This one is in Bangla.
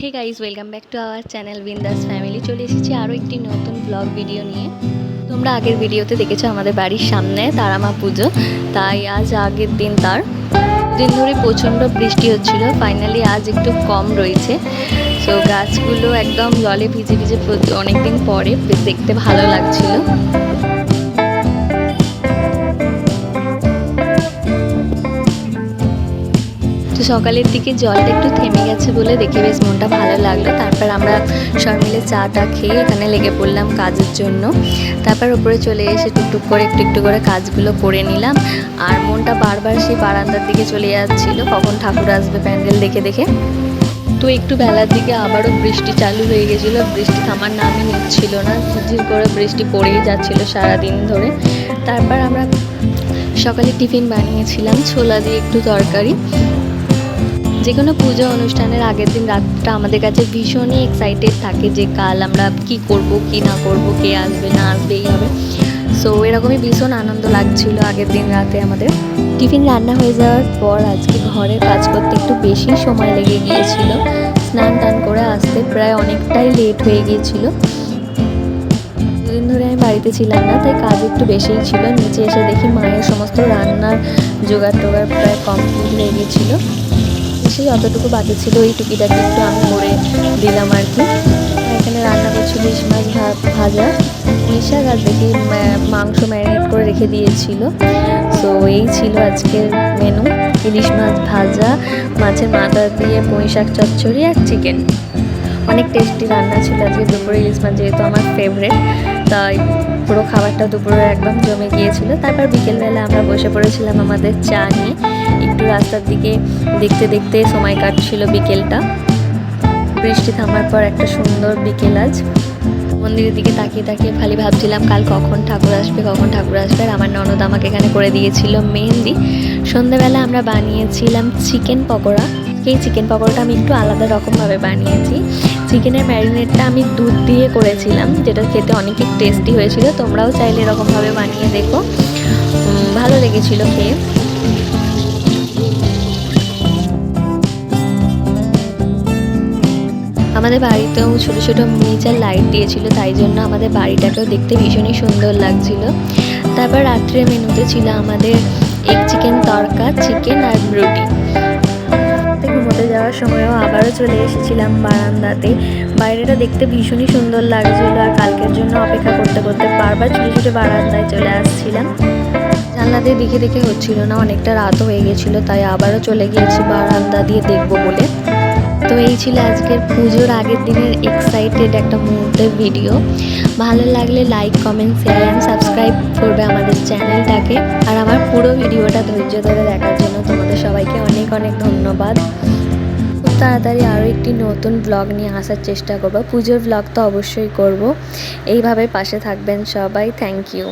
Hey guys welcome back to our channel Bindas family চলে এসেছি আরও একটি নতুন ব্লগ ভিডিও নিয়ে। তোমরা আগের ভিডিওতে দেখেছ আমাদের বাড়ির সামনে, তারামা পুজো। তাই আজ আগের দিন তার। দিন ধরে প্রচণ্ড বৃষ্টি হচ্ছিল ফাইনালি আজ একটু কম রয়েছে। সো গাছগুলো একদম জলে ভিজে ভিজে অনেকদিন পরে দেখতে ভালো লাগছিল। সকালের দিকে জলটা একটু থেমে গেছে বলে দেখে বেশ মনটা ভালো লাগল। তারপর আমরা সব মিলে চাটা খেয়ে এখানে লেগে পড়লাম কাজের জন্য। তারপর উপরে চলে এসে টুকটুক করে একটু একটু করে কাজগুলো করে নিলাম। আর মনটা বারবার সেই বারান্দার দিকে চলে যাচ্ছিল। কখন ঠাকুর আসবে প্যান্ডেল দেখে দেখে। তো একটু বেলার দিকে আবারও বৃষ্টি চালু হয়ে গেছিল। বৃষ্টি থামার নামই নিচ্ছিল না। ঝিরঝির করে বৃষ্টি পড়েই যাচ্ছিল সারাদিন ধরে। তারপর আমরা সকালে টিফিন বানিয়েছিলাম ছোলা দিয়ে একটু তরকারি। যে কোনো পুজো অনুষ্ঠানের আগের দিন রাতটা আমাদের কাছে ভীষণই এক্সাইটেড থাকে যে কাল আমরা কি করব, কি না করব, কে আসবে, না আসবে, এই হবে সো এরকমই ভীষণ আনন্দ লাগছিল আগের দিন রাতে আমাদের। টিফিন রান্না হয়ে যাওয়ার পর আজকে ঘরের কাজ করতে একটু বেশি সময় লেগে গিয়েছিল। স্নান টান করে আসতে প্রায় অনেকটাই লেট হয়ে গিয়েছিল। দুদিন ধরে আমি বাড়িতে ছিলাম না, তাই কাজ একটু বেশিই ছিল। নিচে এসে দেখি মায়ের সমস্ত রান্নার জোগাড় টোগাড় প্রায় কমপ্লিট হয়ে গিয়েছিল। এসে যতটুকু বাকি ছিল ওই টুকিটাকি একটু আমি করে দিলাম আর কি। এখানে রান্না করছিল ইলিশ মাছ ভাজা। পুঁই শাক আর দেখি মাংস ম্যারিনেট করে রেখে দিয়েছিল। তো এই ছিল আজকের মেনু ইলিশ মাছ ভাজা, মাছের মাথা দিয়ে পুঁই শাক চচ্চড়ি আর চিকেন অনেক টেস্টি রান্না ছিল আজকে দুপুরে ইলিশ মাছ যেহেতু আমার ফেভারেট তাই পুরো খাবারটা দুপুরে একদম জমে গিয়েছিল। তারপর বিকেলবেলা আমরা বসে পড়েছিলাম আমাদের চা নিয়ে। একটু রাস্তার দিকে দেখতে দেখতে সময় কাটছিল বিকেলটা। বৃষ্টি থামার পর একটা সুন্দর বিকেল আজ। মন্দিরের দিকে তাকিয়ে তাকিয়ে খালি ভাবছিলাম, কাল কখন ঠাকুর আসবে, কখন ঠাকুর আসবে? আর আমার ননদ আমাকে এখানে করে দিয়েছিল মেহেন্দি। সন্ধ্যেবেলা আমরা বানিয়েছিলাম চিকেন পকোড়া। এই চিকেন পকোড়াটা আমি একটু আলাদা রকমভাবে বানিয়েছি। চিকেনের ম্যারিনেটটা আমি দুধ দিয়ে করেছিলাম, যেটা খেতে অনেক টেস্টি হয়েছিল। তোমরাও চাইলে এরকমভাবে বানিয়ে দেখো। ভালো লেগেছিল খেয়ে। আমাদের বাড়িতেও ছোটো ছোটো মিনিচার লাইট দিয়েছিল তাই জন্য আমাদের বাড়িটাকেও দেখতে ভীষণই সুন্দর লাগছিল। তারপর রাত্রে মেনুতে ছিল আমাদের এগ চিকেন তরকা চিকেন আর রুটি। রাতে ঘুমোতে যাওয়ার সময়ও আবারও চলে এসেছিলাম বারান্দাতে। বাইরেটা দেখতে ভীষণই সুন্দর লাগছিল আর কালকের জন্য অপেক্ষা করতে করতে বারবার ছুটে ছুটে বারান্দায় চলে আসছিলাম। জানলা দিয়ে দেখে দেখে হচ্ছিল না অনেকটা রাতও হয়ে গেছিল তাই আবারও চলে গিয়েছি বারান্দা দিয়ে দেখব বলে। তো এই ছিল আজকের পুজোর আগের দিনের এক্সাইটেড একটা মুহূর্তের ভিডিও ভালো লাগলে like comment share and subscribe করবে আমাদের চ্যানেলটাকে আর আমার পুরো ভিডিওটা ধৈর্য ধরে দেখার জন্য তোমাদের সবাইকে অনেক অনেক ধন্যবাদ। খুব তাড়াতাড়ি আরও একটি নতুন ব্লগ নিয়ে আসার চেষ্টা করব। পুজোর ব্লগ তো অবশ্যই করব। এইভাবে পাশে থাকবেন সবাই। Thank you